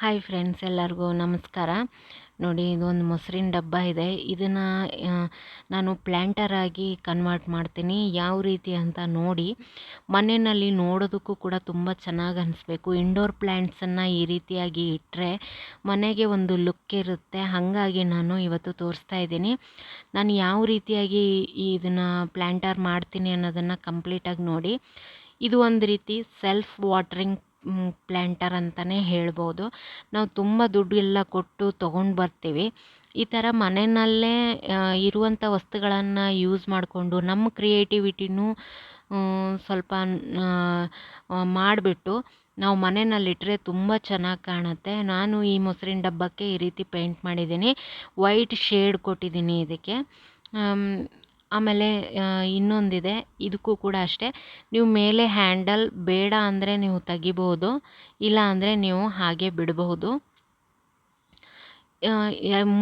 Hi friends ಎಲ್ಲರಿಗೂ ನಮಸ್ಕಾರ. ನೋಡಿ, ಇದೊಂದು ಮೊಸರಿನ ಡಬ್ಬ ಇದೆ. ಇದನ್ನು ನಾನು ಪ್ಲ್ಯಾಂಟರ್ ಆಗಿ ಕನ್ವರ್ಟ್ ಮಾಡ್ತೀನಿ. ಯಾವ ರೀತಿ ಅಂತ ನೋಡಿ, ಮನೆಯಲ್ಲಿ ನೋಡೋದಕ್ಕೂ ಕೂಡ ತುಂಬ ಚೆನ್ನಾಗಿ ಅನಿಸ್ಬೇಕು. ಇಂಡೋರ್ ಪ್ಲ್ಯಾಂಟ್ಸನ್ನು ಈ ರೀತಿಯಾಗಿ ಇಟ್ಟರೆ ಮನೆಗೆ ಒಂದು ಲುಕ್ ಇರುತ್ತೆ. ಹಾಗಾಗಿ ನಾನು ಇವತ್ತು ತೋರಿಸ್ತಾ ಇದ್ದೀನಿ. ನಾನು ಯಾವ ರೀತಿಯಾಗಿ ಇದನ್ನು ಪ್ಲ್ಯಾಂಟರ್ ಮಾಡ್ತೀನಿ ಅನ್ನೋದನ್ನು ಕಂಪ್ಲೀಟಾಗಿ ನೋಡಿ. ಇದು ಒಂದು ರೀತಿ ಸೆಲ್ಫ್ ವಾಟ್ರಿಂಗ್ ಪ್ಲ್ಯಾಂಟರ್ ಅಂತಲೇ ಹೇಳ್ಬೋದು. ನಾವು ತುಂಬ ದುಡ್ಡೆಲ್ಲ ಕೊಟ್ಟು ತೊಗೊಂಡು ಬರ್ತೀವಿ. ಈ ಥರ ಮನೆಯಲ್ಲೇ ಇರುವಂಥ ವಸ್ತುಗಳನ್ನು ಯೂಸ್ ಮಾಡಿಕೊಂಡು ನಮ್ಮ ಕ್ರಿಯೇಟಿವಿಟಿನೂ ಸ್ವಲ್ಪ ಮಾಡಿಬಿಟ್ಟು ನಾವು ಮನೆಯಲ್ಲಿಟ್ಟರೆ ತುಂಬ ಚೆನ್ನಾಗಿ ಕಾಣುತ್ತೆ. ನಾನು ಈ ಮೊಸರಿನ ಡಬ್ಬಕ್ಕೆ ಈ ರೀತಿ ಪೇಂಟ್ ಮಾಡಿದ್ದೀನಿ. ವೈಟ್ ಶೇಡ್ ಕೊಟ್ಟಿದ್ದೀನಿ ಇದಕ್ಕೆ. ಆಮೇಲೆ ಇನ್ನೊಂದಿದೆ. ಇದಕ್ಕೂ ಕೂಡ ಅಷ್ಟೇ. ನೀವು ಮೇಲೆ ಹ್ಯಾಂಡಲ್ ಬೇಡ ಅಂದರೆ ನೀವು ತೆಗಿಬೋದು, ಇಲ್ಲ ಅಂದರೆ ನೀವು ಹಾಗೆ ಬಿಡಬಹುದು.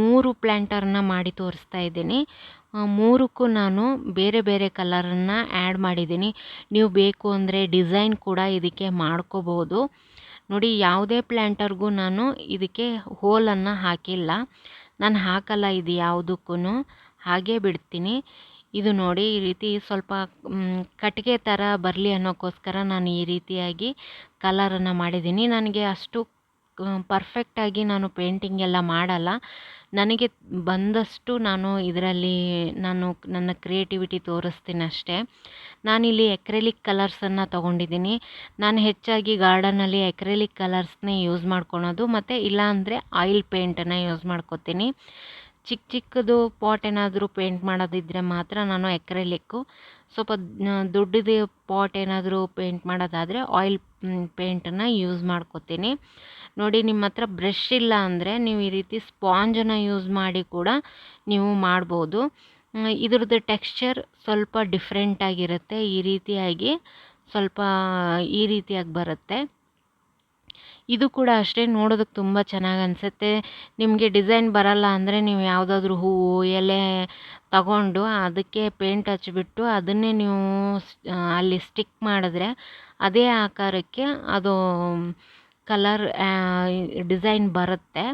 ಮೂರು ಪ್ಲ್ಯಾಂಟರ್ನ ಮಾಡಿ ತೋರಿಸ್ತಾ ಇದ್ದೀನಿ. ಮೂರಕ್ಕೂ ನಾನು ಬೇರೆ ಬೇರೆ ಕಲರನ್ನು ಆ್ಯಡ್ ಮಾಡಿದ್ದೀನಿ. ನೀವು ಬೇಕು ಅಂದರೆ ಡಿಸೈನ್ ಕೂಡ ಇದಕ್ಕೆ ಮಾಡ್ಕೋಬೋದು. ನೋಡಿ, ಯಾವುದೇ ಪ್ಲ್ಯಾಂಟರ್ಗೂ ನಾನು ಇದಕ್ಕೆ ಹೋಲನ್ನು ಹಾಕಿಲ್ಲ. ನಾನು ಹಾಕಲ್ಲ ಇದು ಯಾವುದಕ್ಕೂ ಹಾಗೆ ಬಿಡ್ತೀನಿ. ಇದು ನೋಡಿ ಈ ರೀತಿ ಸ್ವಲ್ಪ ಕಟ್ಟಿಗೆ ಥರ ಬರಲಿ ಅನ್ನೋಕ್ಕೋಸ್ಕರ ನಾನು ಈ ರೀತಿಯಾಗಿ ಕಲರನ್ನು ಮಾಡಿದ್ದೀನಿ. ನನಗೆ ಅಷ್ಟು ಪರ್ಫೆಕ್ಟಾಗಿ ನಾನು ಪೇಂಟಿಂಗ್ ಎಲ್ಲ ಮಾಡಲ್ಲ. ನನಗೆ ಬಂದಷ್ಟು ನಾನು ಇದರಲ್ಲಿ ನಾನು ನನ್ನ ಕ್ರಿಯೇಟಿವಿಟಿ ತೋರಿಸ್ತೀನಿ ಅಷ್ಟೇ. ನಾನಿಲ್ಲಿ ಎಕ್ರೆಲಿಕ್ ಕಲರ್ಸನ್ನು ತೊಗೊಂಡಿದ್ದೀನಿ. ನಾನು ಹೆಚ್ಚಾಗಿ ಗಾರ್ಡನಲ್ಲಿ ಎಕ್ರೆಲಿಕ್ ಕಲರ್ಸ್ನೇ ಯೂಸ್ ಮಾಡ್ಕೊಳೋದು, ಮತ್ತು ಇಲ್ಲಾಂದರೆ ಆಯಿಲ್ ಪೇಂಟನ್ನು ಯೂಸ್ ಮಾಡ್ಕೊತೀನಿ. ಚಿಕ್ಕ ಚಿಕ್ಕದು ಪಾಟ್ ಏನಾದರೂ ಪೇಂಟ್ ಮಾಡೋದಿದ್ದರೆ ಮಾತ್ರ ನಾನು ಎಕ್ರೆಲಿಕ್ಕು ಸ್ವಲ್ಪ ದೊಡ್ಡದು ಪಾಟ್ ಏನಾದರೂ ಪೇಂಟ್ ಮಾಡೋದಾದರೆ ಆಯಿಲ್ ಪೇಂಟನ್ನು ಯೂಸ್ ಮಾಡ್ಕೊತೀನಿ. ನೋಡಿ, ನಿಮ್ಮ ಹತ್ರ ಬ್ರಷ್ ಇಲ್ಲ ಅಂದರೆ ನೀವು ಈ ರೀತಿ ಸ್ಪಾಂಜನ್ನು ಯೂಸ್ ಮಾಡಿ ಕೂಡ ನೀವು ಮಾಡ್ಬೋದು. ಇದ್ರದ್ದು ಟೆಕ್ಸ್ಚರ್ ಸ್ವಲ್ಪ ಡಿಫ್ರೆಂಟಾಗಿರುತ್ತೆ ಈ ರೀತಿಯಾಗಿ ಸ್ವಲ್ಪ, ಈ ರೀತಿಯಾಗಿ ಬರುತ್ತೆ. ಇದು ಕೂಡ ಅಷ್ಟೇ ನೋಡೋದಕ್ಕೆ ತುಂಬ ಚೆನ್ನಾಗಿ ಅನಿಸುತ್ತೆ. ನಿಮಗೆ ಡಿಸೈನ್ ಬರಲ್ಲ ಅಂದರೆ ನೀವು ಯಾವುದಾದ್ರೂ ಹೂವು, ಎಲೆ ತಗೊಂಡು ಅದಕ್ಕೆ ಪೇಂಟ್ ಹಚ್ಚಿಬಿಟ್ಟು ಅದನ್ನೇ ನೀವು ಅಲ್ಲಿ ಸ್ಟಿಕ್ ಮಾಡಿದ್ರೆ ಅದೇ ಆಕಾರಕ್ಕೆ ಅದು ಕಲರ್ ಡಿಸೈನ್ ಬರುತ್ತೆ.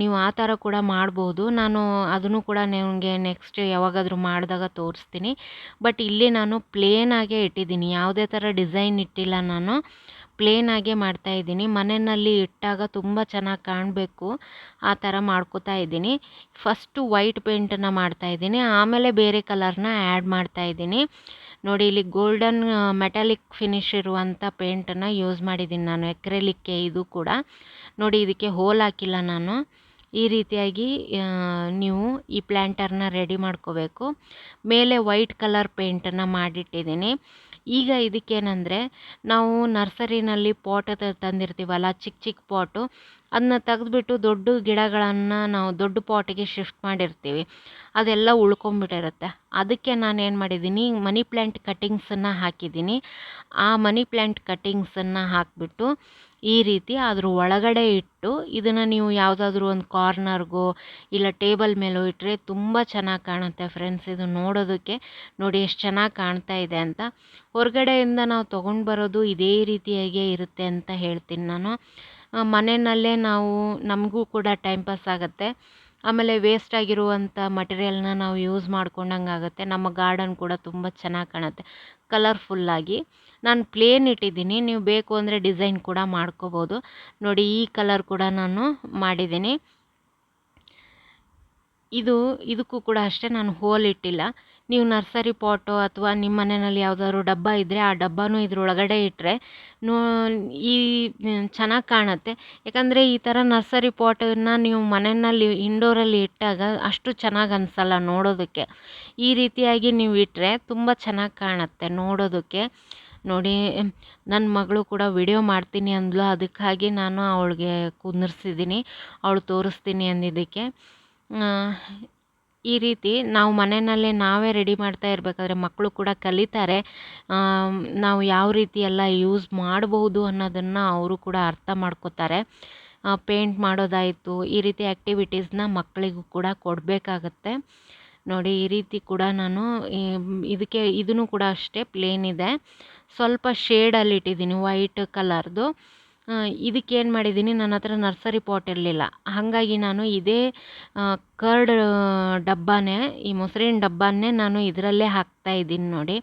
ನೀವು ಆ ಥರ ಕೂಡ ಮಾಡ್ಬೋದು. ನಾನು ಅದನ್ನು ಕೂಡ ನಿಮಗೆ ನೆಕ್ಸ್ಟ್ ಯಾವಾಗಾದರೂ ಮಾಡಿದಾಗ ತೋರಿಸ್ತೀನಿ. ಬಟ್ ಇಲ್ಲಿ ನಾನು ಪ್ಲೇನಾಗೇ ಇಟ್ಟಿದ್ದೀನಿ. ಯಾವುದೇ ಥರ ಡಿಸೈನ್ ಇಟ್ಟಿಲ್ಲ ನಾನು. ಪ್ಲೇನಾಗೇ ಮಾಡ್ತಾಯಿದ್ದೀನಿ ಮನೆಯಲ್ಲಿ ಇಟ್ಟಾಗ ತುಂಬ ಚೆನ್ನಾಗಿ ಕಾಣಬೇಕು. ಆ ಥರ ಮಾಡ್ಕೋತಾ ಇದ್ದೀನಿ. ಫಸ್ಟು ವೈಟ್ ಪೇಂಟನ್ನು ಮಾಡ್ತಾಯಿದ್ದೀನಿ ಆಮೇಲೆ ಬೇರೆ ಕಲರ್ನ ಆ್ಯಡ್ ಮಾಡ್ತಾಯಿದ್ದೀನಿ ನೋಡಿ, ಇಲ್ಲಿ ಗೋಲ್ಡನ್ ಮೆಟಾಲಿಕ್ ಫಿನಿಶ್ ಇರುವಂಥ ಪೇಂಟನ್ನು ಯೂಸ್ ಮಾಡಿದ್ದೀನಿ ನಾನು. ಎಕ್ರೆಲಿಕ್ಕೆ ಇದು ಕೂಡ. ನೋಡಿ, ಇದಕ್ಕೆ ಹೋಲ್ ಹಾಕಿಲ್ಲ ನಾನು. ಈ ರೀತಿಯಾಗಿ ನೀವು ಈ ಪ್ಲ್ಯಾಂಟರ್ನ ರೆಡಿ ಮಾಡ್ಕೋಬೇಕು. ಮೇಲೆ ವೈಟ್ ಕಲರ್ ಪೇಂಟನ್ನು ಮಾಡಿಟ್ಟಿದ್ದೀನಿ. ಈಗ ಇದಕ್ಕೇನೆಂದರೆ ನಾವು ನರ್ಸರಿನಲ್ಲಿ ಪಾಟ್ ತಂದಿರ್ತೀವಲ್ಲ ಚಿಕ್ಕ ಚಿಕ್ಕ ಪಾಟು ಅದನ್ನ ತೆಗೆದ್ಬಿಟ್ಟು ದೊಡ್ಡ ಗಿಡಗಳನ್ನು ನಾವು ದೊಡ್ಡ ಪಾಟಿಗೆ ಶಿಫ್ಟ್ ಮಾಡಿರ್ತೀವಿ. ಅದೆಲ್ಲ ಉಳ್ಕೊಂಬಿಟ್ಟಿರುತ್ತೆ. ಅದಕ್ಕೆ ನಾನು ಏನು ಮಾಡಿದ್ದೀನಿ, ಮನಿ ಪ್ಲ್ಯಾಂಟ್ ಕಟ್ಟಿಂಗ್ಸನ್ನು ಹಾಕಿದ್ದೀನಿ. ಆ ಮನಿ ಪ್ಲ್ಯಾಂಟ್ ಕಟ್ಟಿಂಗ್ಸನ್ನು ಹಾಕಿಬಿಟ್ಟು ಈ ರೀತಿ ಅದ್ರ ಒಳಗಡೆ ಇಟ್ಟು ಇದನ್ನು ನೀವು ಯಾವುದಾದ್ರೂ ಒಂದು ಕಾರ್ನರ್ಗೋ ಇಲ್ಲ ಟೇಬಲ್ ಮೇಲೋ ಇಟ್ಟರೆ ತುಂಬ ಚೆನ್ನಾಗಿ ಕಾಣುತ್ತೆ ಫ್ರೆಂಡ್ಸ್. ಇದು ನೋಡೋದಕ್ಕೆ ನೋಡಿ ಎಷ್ಟು ಚೆನ್ನಾಗಿ ಕಾಣ್ತಾ ಇದೆ ಅಂತ. ಹೊರಗಡೆಯಿಂದ ನಾವು ತೊಗೊಂಡು ಬರೋದು ಇದೇ ರೀತಿಯಾಗೇ ಇರುತ್ತೆ ಅಂತ ಹೇಳ್ತೀನಿ ನಾನು. ಮನೆಯಲ್ಲೇ ನಾವು ನಮಗೂ ಕೂಡ ಟೈಮ್ ಪಾಸ್ ಆಗುತ್ತೆ. ಆಮೇಲೆ ವೇಸ್ಟ್ ಆಗಿರುವಂಥ ಮಟೀರಿಯಲ್ನ ನಾವು ಯೂಸ್ ಮಾಡ್ಕೊಂಡಂಗೆ ಆಗುತ್ತೆ. ನಮ್ಮ ಗಾರ್ಡನ್ ಕೂಡ ತುಂಬ ಚೆನ್ನಾಗಿ ಕಾಣುತ್ತೆ ಕಲರ್ಫುಲ್ಲಾಗಿ ನಾನು ಪ್ಲೇನ್ ಇಟ್ಟಿದ್ದೀನಿ, ನೀವು ಬೇಕು ಅಂದರೆ ಡಿಸೈನ್ ಕೂಡ ಮಾಡ್ಕೋಬೋದು. ನೋಡಿ, ಈ ಕಲರ್ ಕೂಡ ನಾನು ಮಾಡಿದ್ದೀನಿ. ಇದು, ಇದಕ್ಕೂ ಕೂಡ ಅಷ್ಟೇ ನಾನು ಹೋಲ್ ಇಟ್ಟಿಲ್ಲ. ನೀವು ನರ್ಸರಿ ಪಾಟು ಅಥವಾ ನಿಮ್ಮ ಮನೆಯಲ್ಲಿ ಯಾವುದಾದ್ರು ಡಬ್ಬ ಇದ್ದರೆ ಆ ಡಬ್ಬನೂ ಇದ್ರೊಳಗಡೆ ಇಟ್ಟರೆ ನೋ, ಈ ಚೆನ್ನಾಗಿ ಕಾಣುತ್ತೆ. ಯಾಕಂದರೆ ಈ ಥರ ನರ್ಸರಿ ಪಾಟನ್ನು ನೀವು ಮನೆಯಲ್ಲಿ, ಇಂಡೋರಲ್ಲಿ ಇಟ್ಟಾಗ ಅಷ್ಟು ಚೆನ್ನಾಗಿ ಅನಿಸಲ್ಲ ನೋಡೋದಕ್ಕೆ. ಈ ರೀತಿಯಾಗಿ ನೀವು ಇಟ್ಟರೆ ತುಂಬ ಚೆನ್ನಾಗಿ ಕಾಣುತ್ತೆ ನೋಡೋದಕ್ಕೆ. ನೋಡಿ ನನ್ನ ಮಗಳು ಕೂಡ ವಿಡಿಯೋ ಮಾಡ್ತೀನಿ ಅಂದ್ಲು. ಅದಕ್ಕಾಗಿ ನಾನು ಅವಳಿಗೆ ಕುಂದಿರ್ಸಿದ್ದೀನಿ. ಅವಳು ತೋರಿಸ್ತೀನಿ ಅಂದಿದ್ದಕ್ಕೆ. ಈ ರೀತಿ ನಾವು ಮನೆಯಲ್ಲೇ ನಾವೇ ರೆಡಿ ಮಾಡ್ತಾ ಇರಬೇಕಾದ್ರೆ ಮಕ್ಕಳು ಕೂಡ ಕಲಿತಾರೆ. ನಾವು ಯಾವ ರೀತಿ ಎಲ್ಲ ಯೂಸ್ ಮಾಡಬಹುದು ಅನ್ನೋದನ್ನು ಅವರು ಕೂಡ ಅರ್ಥ ಮಾಡ್ಕೋತಾರೆ. ಪೇಂಟ್ ಮಾಡೋದಾಯಿತು, ಈ ರೀತಿ ಆ್ಯಕ್ಟಿವಿಟೀಸ್ನ ಮಕ್ಕಳಿಗೂ ಕೂಡ ಕೊಡಬೇಕಾಗತ್ತೆ. ನೋಡಿ, ಈ ರೀತಿ ಕೂಡ ನಾನು ಇದಕ್ಕೆ, ಇದನ್ನು ಕೂಡ ಅಷ್ಟೇ ಪ್ಲೇನ್ ಇದೆ. ಸ್ವಲ್ಪ ಶೇಡಲ್ಲಿ ಇಟ್ಟಿದ್ದೀನಿ ವೈಟ್ ಕಲರ್ದು ಇದಕ್ಕೇನು ಮಾಡಿದ್ದೀನಿ, ನನ್ನ ಹತ್ರ ನರ್ಸರಿ ಪಾಟ್ ಇರಲಿಲ್ಲ. ಹಾಗಾಗಿ ನಾನು ಇದೇ ಕರ್ಡ್ ಡಬ್ಬನೇ, ಈ ಮೊಸರಿನ ಡಬ್ಬನೇ ನಾನು ಇದರಲ್ಲೇ ಹಾಕ್ತಾ ಇದ್ದೀನಿ ನೋಡಿ.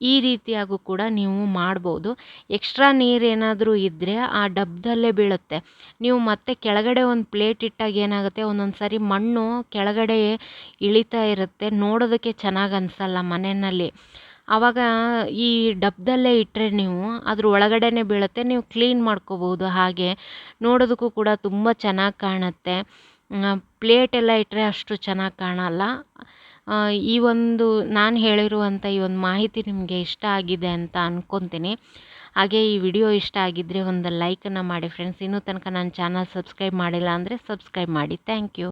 ಈ ರೀತಿಯಾಗೂ ಕೂಡ ನೀವು ಮಾಡ್ಬೋದು. ಎಕ್ಸ್ಟ್ರಾ ನೀರೇನಾದರೂ ಇದ್ದರೆ ಆ ಡಬ್ಬದಲ್ಲೇ ಬೀಳುತ್ತೆ. ನೀವು ಮತ್ತೆ ಕೆಳಗಡೆ ಒಂದು ಪ್ಲೇಟ್ ಇಟ್ಟಾಗ ಏನಾಗುತ್ತೆ, ಒಂದೊಂದು ಸಾರಿ ಮಣ್ಣು ಕೆಳಗಡೆ ಇಳಿತಾ ಇರುತ್ತೆ. ನೋಡೋದಕ್ಕೆ ಚೆನ್ನಾಗಿ ಅನಿಸಲ್ಲ ಮನೆಯಲ್ಲಿ. ಆವಾಗ ಈ ಡಬ್ಬದಲ್ಲೇ ಇಟ್ಟರೆ ನೀವು ಅದ್ರ ಒಳಗಡೆನೇ ಬೀಳುತ್ತೆ, ನೀವು ಕ್ಲೀನ್ ಮಾಡ್ಕೋಬೋದು ಹಾಗೆ. ನೋಡೋದಕ್ಕೂ ಕೂಡ ತುಂಬ ಚೆನ್ನಾಗಿ ಕಾಣುತ್ತೆ. ಪ್ಲೇಟೆಲ್ಲ ಇಟ್ಟರೆ ಅಷ್ಟು ಚೆನ್ನಾಗಿ ಕಾಣಲ್ಲ. ಈ ಒಂದು ನಾನು ಹೇಳಿರುವಂಥ ಈ ಒಂದು ಮಾಹಿತಿ ನಿಮಗೆ ಇಷ್ಟ ಆಗಿದೆ ಅಂತ ಅಂದ್ಕೊತೀನಿ ಹಾಗೆ ಈ ವಿಡಿಯೋ ಇಷ್ಟ ಆಗಿದ್ದರೆ ಒಂದು ಲೈಕನ್ನು ಮಾಡಿ ಫ್ರೆಂಡ್ಸ್. ಇನ್ನೂ ತನಕ ನನ್ನ ಚಾನಲ್ ಸಬ್ಸ್ಕ್ರೈಬ್ ಮಾಡಿಲ್ಲ ಅಂದರೆ ಸಬ್ಸ್ಕ್ರೈಬ್ ಮಾಡಿ. Thank you.